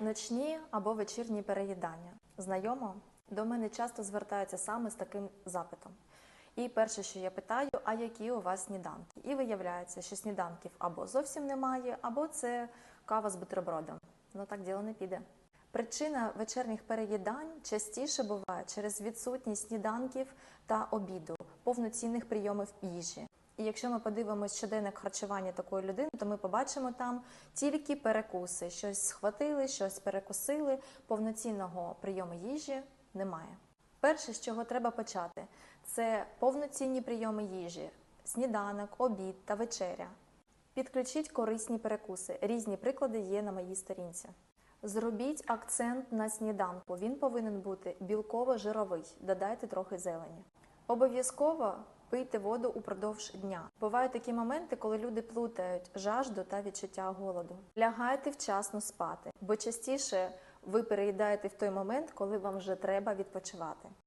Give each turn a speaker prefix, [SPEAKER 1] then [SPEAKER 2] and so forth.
[SPEAKER 1] Ночні або вечірні переїдання. Знайомо? До мене часто звертаються саме з таким запитом. І перше, що я питаю, а які у вас сніданки? І виявляється, що сніданків або зовсім немає, або це кава з бутербродом. Ну так діло не піде. Причина вечірніх переїдань частіше буває через відсутність сніданків та обіду, повноцінних прийомів їжі. І якщо ми подивимося щоденник харчування такої людини, то ми побачимо там тільки перекуси. Щось схватили, щось перекусили. Повноцінного прийому їжі немає. Перше, з чого треба почати, це повноцінні прийоми їжі, сніданок, обід та вечеря. Підключіть корисні перекуси. Різні приклади є на моїй сторінці. Зробіть акцент на сніданку. Він повинен бути білково-жировий. Додайте трохи зелені. Обов'язково пийте воду упродовж дня. Бувають такі моменти, коли люди плутають жажду та відчуття голоду. Лягайте вчасно спати, бо частіше ви переїдаєте в той момент, коли вам вже треба відпочивати.